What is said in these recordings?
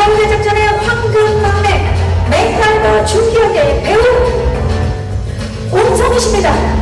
서울대 작전의 황금방맥 맹탈과 중기역의 배우 온성이십니다.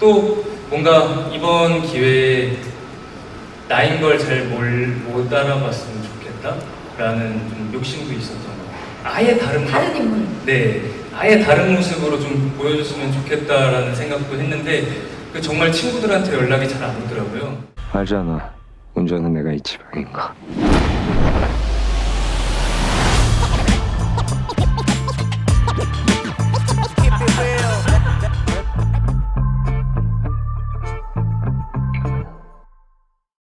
또 뭔가 이번 기회에 나인 걸 잘못 알아봤으면 좋겠다라는 좀 욕심도 있었던 것 같아요. 아예 다른 다른 인물. 네, 아예 다른 모습으로 좀 보여줬으면 좋겠다라는 생각도 했는데 그 정말 친구들한테 연락이 잘 안 오더라고요. 알잖아 운전은 내가 이 지방인 거